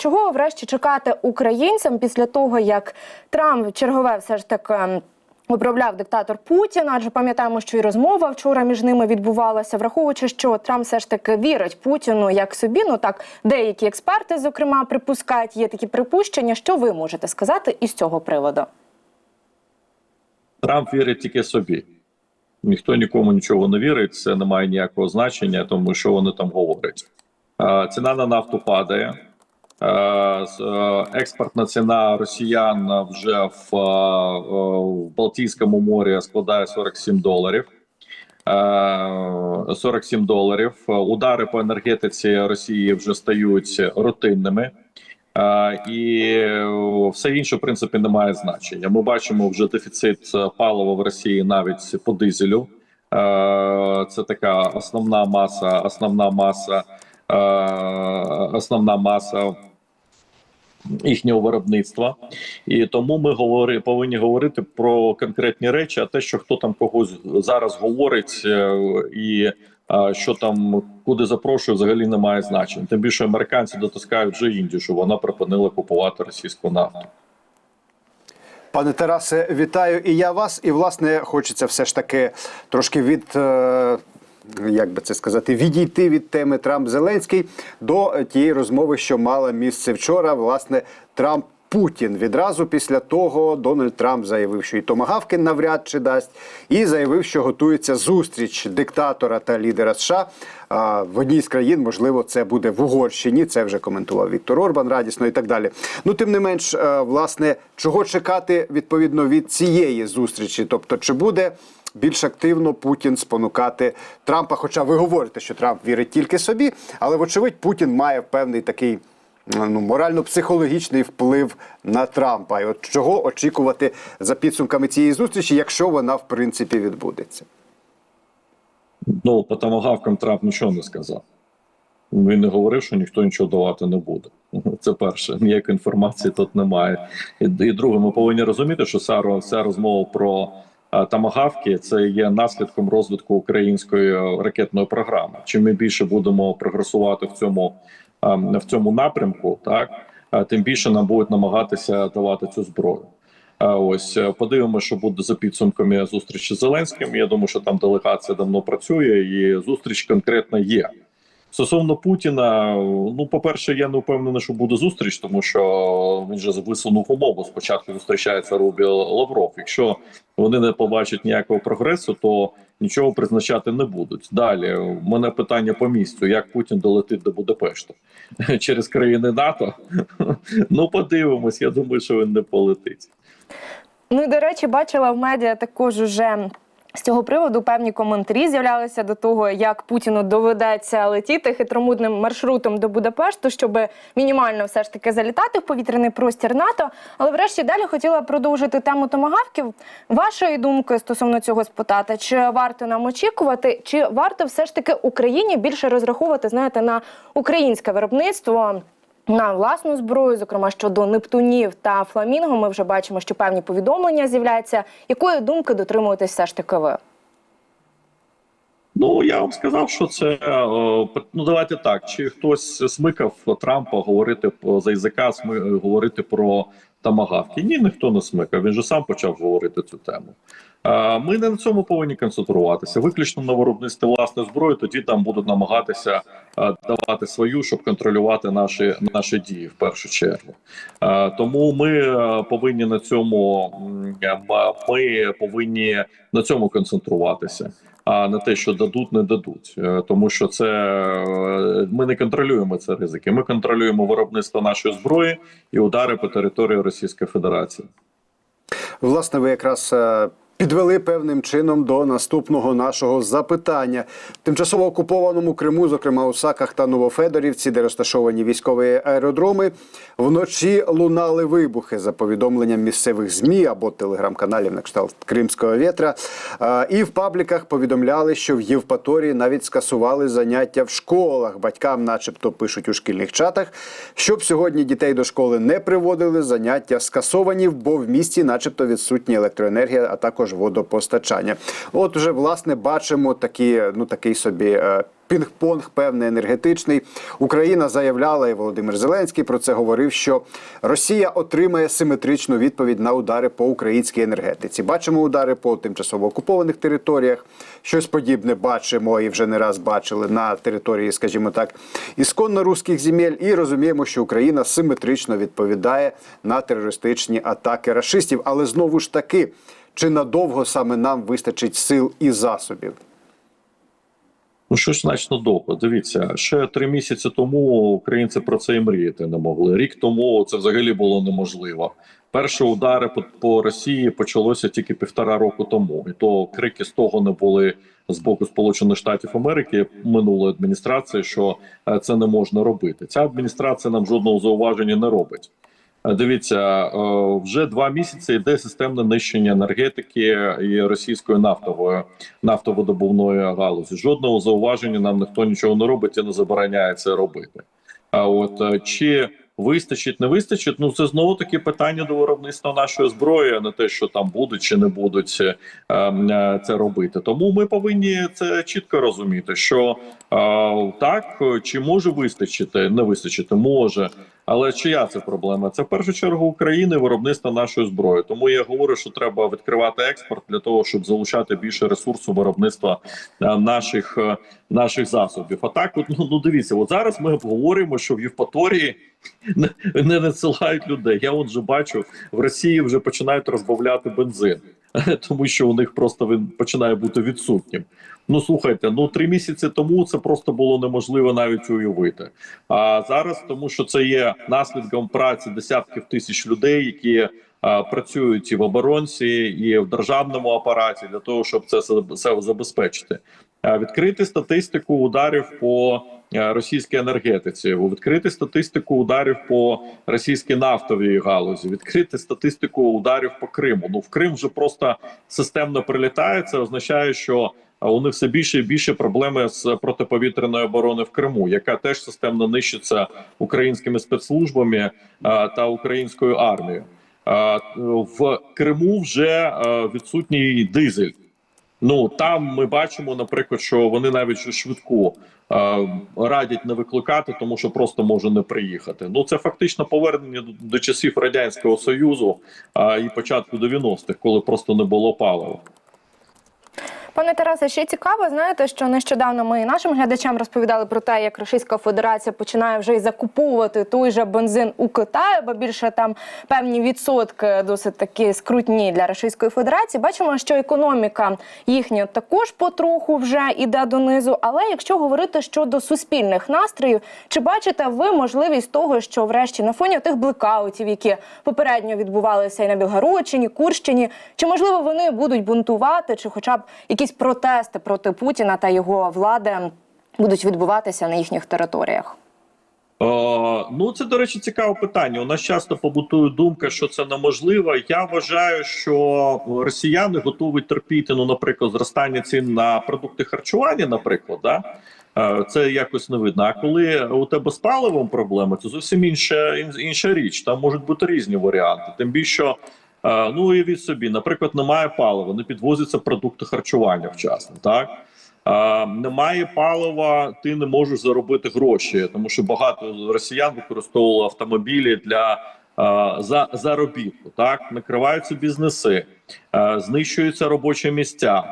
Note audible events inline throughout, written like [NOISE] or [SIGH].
Чого врешті чекати українцям після того, як Трамп чергове все ж таки ем, виправляв диктатор Путін? Адже пам'ятаємо, що і розмова вчора між ними відбувалася, враховуючи, що Трамп все ж таки вірить Путіну як собі. Ну так деякі експерти, зокрема, припускають, є такі припущення. Що ви можете сказати із цього приводу? Трамп вірить тільки собі. Ніхто нікому нічого не вірить, це не має ніякого значення, тому що вони там говорять. Ціна на нафту падає. Е, е, Експортна ціна росіян вже в, е, в Балтійському морі складає 47 доларів. Е, 47 доларів. Удари по енергетиці Росії вже стають рутинними. І все інше, в принципі, не має значення. Ми бачимо вже дефіцит палива в Росії навіть по дизелю. Це така основна маса, основна маса, основна маса їхнього виробництва. І тому ми говори, повинні говорити про конкретні речі, а те, що хто там когось зараз говорить, е, і що там куди запрошує, взагалі не має значення. Тим більше американці дотискають вже Індію, що вона припинила купувати російську нафту. Пане Тарасе, вітаю і я вас. І власне хочеться все ж таки трошки від. Е, Як би це сказати, відійти від теми Трамп Зеленський до тієї розмови, що мала місце вчора. Власне, Трамп Путін відразу після того Дональд Трамп заявив, що і томагавки навряд чи дасть, і заявив, що готується зустріч диктатора та лідера США а, в одній з країн. Можливо, це буде в Угорщині. Це вже коментував Віктор Орбан радісно і так далі. Ну тим не менш, е, власне, чого чекати відповідно від цієї зустрічі? Тобто, чи буде більш активно Путін спонукати Трампа? Хоча ви говорите, що Трамп вірить тільки собі, але вочевидь Путін має певний такий. Ну, морально-психологічний вплив на Трампа. І от чого очікувати за підсумками цієї зустрічі, якщо вона в принципі відбудеться? Ну, по томагавкам Трамп нічого не сказав. Він не говорив, що ніхто нічого давати не буде. [LAUGHS] Це перше. Ніякої інформації тут немає. І, і друге, ми повинні розуміти, що ця, ця розмова про тамагавки це є наслідком розвитку української е, ракетної програми. Чим ми більше будемо прогресувати в цьому, е, в цьому напрямку, так е, тим більше нам будуть намагатися давати цю зброю. Ось е, подивимося, що буде за підсумками зустрічі з Зеленським. Я думаю, що там делегація давно працює, і зустріч конкретно є. Стосовно Путіна, ну по-перше, я не впевнений, що буде зустріч, тому що він же висунув умову. Спочатку зустрічається Рубі Лавров. Якщо вони не побачать ніякого прогресу, то нічого призначати не будуть. Далі у мене питання по місцю: як Путін долетить до Будапешту [LAUGHS] через країни НАТО? [LAUGHS] Ну подивимось. Я думаю, що він не полетить. Ну і до речі, бачила в медіа також уже. З цього приводу певні коментарі з'являлися до того, як Путіну доведеться летіти хитромудним маршрутом до Будапешту, щоб мінімально все ж таки залітати в повітряний простір НАТО. Але врешті далі хотіла продовжити тему томагавків. Вашої думки стосовно цього спитати, чи варто нам очікувати, чи варто все ж таки Україні більше розраховувати, знаєте, на українське виробництво? На власну зброю, зокрема щодо Нептунів та Фламінго, ми вже бачимо, що певні повідомлення з'являються. Якої думки дотримуєтесь все ж таки ви? Ну я вам сказав, що це е, ну давайте так. Чи хтось смикав Трампа говорити за язика, сми, говорити про тамагавки? Ні, ніхто не смикав. Він же сам почав говорити цю тему. Ми не на цьому повинні концентруватися. Виключно на виробництві власної зброї. Тоді там будуть намагатися давати свою, щоб контролювати наші наші дії в першу чергу. Тому ми е, повинні на цьому ми повинні на цьому концентруватися а не те, що дадуть, не дадуть, Е, тому що це е, ми не контролюємо ці ризики. Ми контролюємо виробництво нашої зброї і удари по території Російської Федерації. Власне, ви якраз підвели певним чином до наступного нашого запитання. В тимчасово окупованому Криму, зокрема у Саках та Новофедорівці, де розташовані військові аеродроми, вночі лунали вибухи за повідомленням місцевих змі або телеграм-каналів на кшталт Кримського вітра. І в пабліках повідомляли, що в Євпаторії навіть скасували заняття в школах. Батькам, начебто, пишуть у шкільних чатах, щоб сьогодні дітей до школи не приводили. Заняття скасовані, бо в місті, начебто, відсутня електроенергія, а також також водопостачання. От вже власне бачимо такі, ну такий собі. е, Пінг-понг певний енергетичний. Україна заявляла, і Володимир Зеленський про це говорив, що Росія отримає симетричну відповідь на удари по українській енергетиці. Бачимо удари по тимчасово окупованих територіях. Щось подібне бачимо і вже не раз бачили на території, скажімо так, ісконно руських земель. І розуміємо, що Україна симетрично відповідає на терористичні атаки рашистів. Але знову ж таки, чи надовго саме нам вистачить сил і засобів? Ну, що ж значно довго. Дивіться, ще три місяці тому українці про це і мріяти не могли. Рік тому це взагалі було неможливо. Перші удари по, по Росії почалося тільки півтора року тому, і то крики з того не були з боку Сполучених Штатів Америки минулої адміністрації, що е, це не можна робити. Ця адміністрація нам жодного зауваження не робить. Е, Дивіться, е, вже два місяці йде системне нищення енергетики і російської нафтової нафтовидобувної галузі. Жодного зауваження нам ніхто нічого не робить і не забороняє це робити. А от е, чи вистачить, не вистачить? Ну це знову таки питання до виробництва нашої зброї, а не те, що там будуть чи не будуть це робити. Тому ми повинні це чітко розуміти, що так чи може вистачити, не вистачити, може. Але чия це проблема? Це в першу чергу України виробництва нашої зброї. Тому я говорю, що треба відкривати експорт для того, щоб залучати більше ресурсу виробництва е, наших е, наших засобів. А так, от, ну, ну дивіться, от зараз ми говоримо, що в Євпаторії не, надсилають людей. Я от вже бачу в Росії вже починають розбавляти бензин, [LAUGHS] тому що у них просто він починає бути відсутнім. Ну слухайте, ну три місяці тому це просто було неможливо навіть уявити. А зараз, тому що це є наслідком праці десятків тисяч людей, які а, працюють і в оборонці, і в державному апараті для того, щоб це все забезпечити. А, відкрити статистику ударів по е, російській енергетиці, відкрити статистику ударів по російській нафтовій галузі, відкрити статистику ударів по Криму. Ну в Крим вже просто системно прилітає. Це означає, що у них все більше і більше проблеми з протиповітряної оборони в Криму, яка теж системно нищиться українськими спецслужбами та українською армією. В Криму вже відсутній дизель. Ну там ми бачимо, наприклад, що вони навіть швидку радять не викликати, тому що просто може не приїхати. Ну це фактично повернення до, часів радянського союзу а, і початку 90-х, коли просто не було палива. Пане Тарасе, ще цікаво, знаєте, що нещодавно ми нашим глядачам розповідали про те, як Російська Федерація починає вже й закуповувати той же бензин у Китаї, бо більше там певні відсотки досить такі скрутні для Російської Федерації. Бачимо, що економіка їхня також потроху вже іде донизу. Але якщо говорити щодо суспільних настроїв, чи бачите ви можливість того, що врешті на фоні тих блекаутів, які попередньо відбувалися і на Білгородчині, Курщині, чи можливо вони будуть бунтувати, чи хоча б якісь протести проти Путіна та його влади будуть відбуватися на їхніх територіях? О, ну це до речі цікаве питання. У нас часто побутує думка, що це неможливо. Я вважаю, що росіяни готові терпіти, ну, наприклад, зростання цін на продукти харчування, наприклад, да. Е, Це якось не видно. А коли у тебе з паливом проблеми, це зовсім інша інша річ. Там можуть бути різні варіанти. Тим більше, е, ну уявіть собі, наприклад, немає палива, не підвозяться продукти харчування вчасно, так. А, немає палива, ти не можеш заробити гроші, тому що багато росіян використовували автомобілі для а, за заробітку. Так накриваються бізнеси, знищуються робочі місця.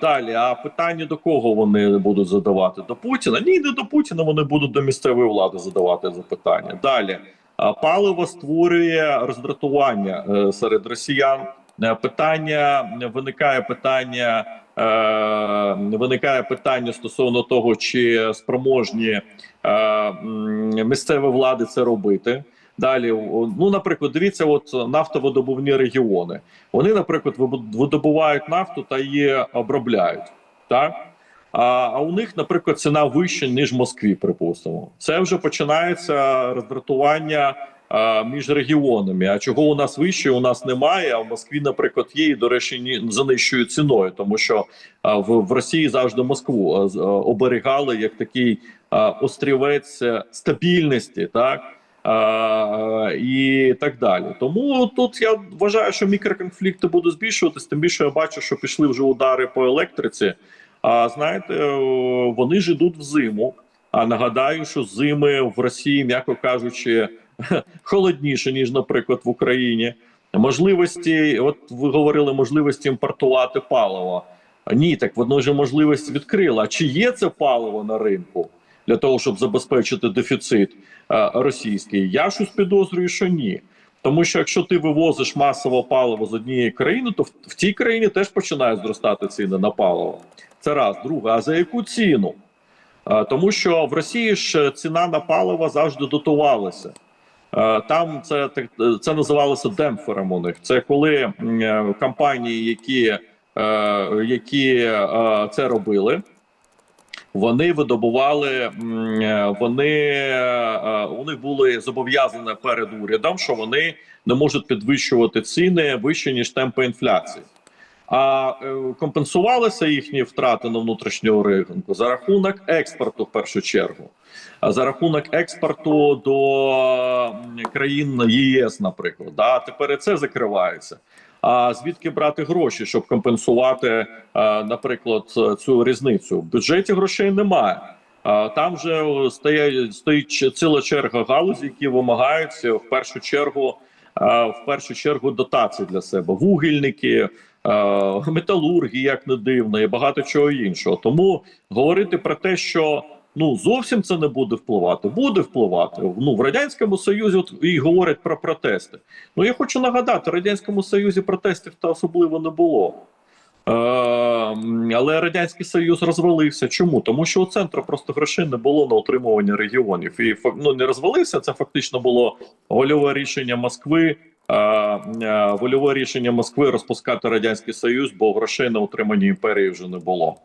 Далі, а питання до кого вони будуть задавати? До Путіна? Ні, не до Путіна. Вони будуть до місцевої влади задавати запитання. Далі паливо створює роздратування е, серед росіян. Е, Питання виникає питання. Е, виникає питання стосовно того, чи спроможні місцеві влади це робити. Далі, ну наприклад, дивіться, от нафтовидобувні регіони. Вони, наприклад, видобувають нафту та її обробляють. Так а, у них, наприклад, ціна вища ніж в Москві. Припустимо, це вже починається роздратування між регіонами. А чого у нас вище, у нас немає. А в Москві, наприклад, є і до речі, ні за нижчою ціною, тому що в, Росії завжди Москву з- оберігали як такий острівець е, стабільності, так. е, і так далі. Тому тут я вважаю, що мікроконфлікти будуть збільшуватись. Тим більше я бачу, що пішли вже удари по електриці. А знаєте, е, вони ж ідуть в зиму. А нагадаю, що зими в Росії, м'яко кажучи, [LAUGHS] холодніше ніж, наприклад, в Україні. Можливості, от ви говорили, можливості імпортувати паливо. Ні, так воно ж можливість відкрила. Чи є це паливо на ринку для того, щоб забезпечити дефіцит е, російський? Я щось підозрюю, що ні. Тому що якщо ти вивозиш масово паливо з однієї країни, то в, в тій країні теж починають зростати ціни на паливо. Це раз. Друге, а за яку ціну? Е, Тому що в Росії ж ціна на паливо завжди дотувалася. Там це так це називалося демпфером у них. Це коли е, компанії, які, е, які е, це робили, вони видобували, е, вони е, у них були зобов'язані перед урядом, що вони не можуть підвищувати ціни вище ніж темпи інфляції. А е, компенсувалися їхні втрати на внутрішнього ринку за рахунок експорту в першу чергу. А за рахунок експорту до країн ЄС, наприклад, да тепер це закривається. А звідки брати гроші, щоб компенсувати, е, наприклад, цю різницю? В бюджеті грошей немає. Там же стоїть, стоїть ціла черга галузі, які вимагаються в першу чергу, е, в першу чергу дотацій для себе. Вугільники, е, металурги, як не дивно, і багато чого іншого. Тому говорити про те, що ну зовсім це не буде впливати, буде впливати. Ну в радянському союзі от і говорять про протести. Ну я хочу нагадати, в радянському союзі протестів та особливо не було. Е, але радянський союз розвалився. Чому? Тому що у центру просто грошей не було на утримування регіонів. І ну не розвалився. Це фактично було вольове рішення Москви. е, е, Вольове рішення Москви розпускати радянський союз, бо грошей на утримання імперії вже не було.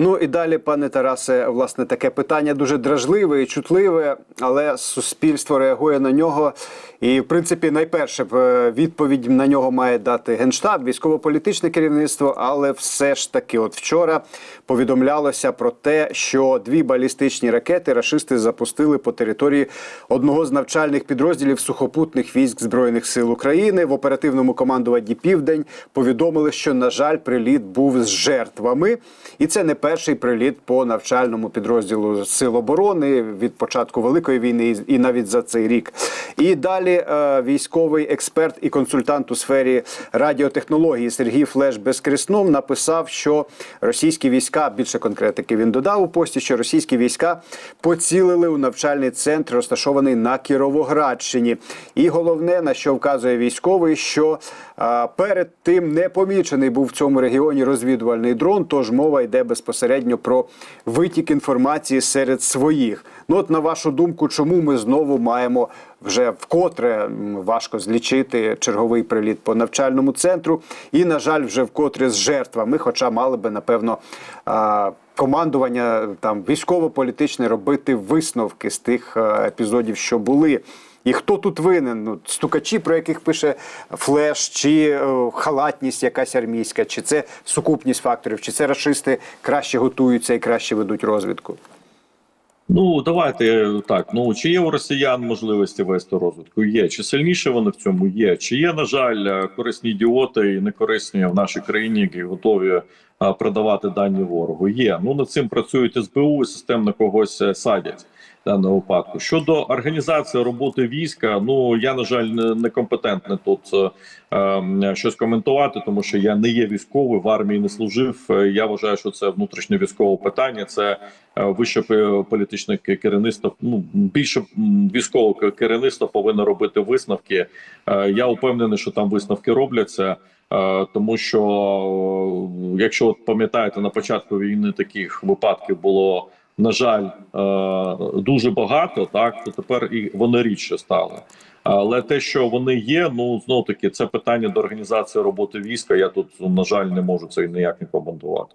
Ну і далі, пане Тарасе, власне, таке питання дуже дражливе і чутливе, але суспільство реагує на нього. І, в принципі, найперше е, відповідь на нього має дати генштаб, військово-політичне керівництво. Але все ж таки, от вчора повідомлялося про те, що дві балістичні ракети рашисти запустили по території одного з навчальних підрозділів сухопутних військ збройних сил України в оперативному командуванні Південь. Повідомили, що на жаль, приліт був з жертвами, і це не перший приліт по навчальному підрозділу сил оборони від початку великої війни і- навіть за цей рік. І далі е, військовий експерт і консультант у сфері радіотехнології Сергій Флеш Безкреснов написав, що російські війська більше конкретики він додав у пості, що російські війська поцілили у навчальний центр, розташований на Кіровоградщині. І головне, на що вказує військовий, що е, перед тим не помічений був в цьому регіоні розвідувальний дрон. Тож мова йде безпосередньо про витік інформації серед своїх. Ну от на вашу думку, чому ми знову маємо вже вкотре важко злічити черговий приліт по навчальному центру, і на жаль, вже вкотре з жертвами, хоча мали би напевно. Командування там військово-політичне робити висновки з тих е, епізодів, що були. І хто тут винен? Ну, стукачі, про яких пише флеш, чи е, халатність якась армійська, чи це сукупність факторів, чи це рашисти краще готуються і краще ведуть розвідку? Ну давайте так. Ну чи є у росіян можливості вести розвитку? Є чи сильніше вони в цьому є? Чи є на жаль е, корисні ідіоти і некорисні в нашій країні, які готові е, продавати дані ворогу? Є ну над цим працюють СБУ і системно когось е, садять. В Даному випадку щодо організації роботи війська, ну я на жаль не- некомпетентний тут е, е, щось коментувати, тому що я не є військовий, в армії не служив. Е, Я вважаю, що це внутрішнє військове питання. Це е, вище політичне керівництво. Ну більше військове керівництво повинно робити висновки. Е, Я упевнений, що там висновки робляться. е, Тому що якщо от пам'ятаєте, на початку війни таких випадків було на жаль е, дуже багато, так то тепер і вони рідше стали. Але те, що вони є, ну знов таки це питання до організації роботи війська. Я тут на жаль не можу це ніяк не коментувати.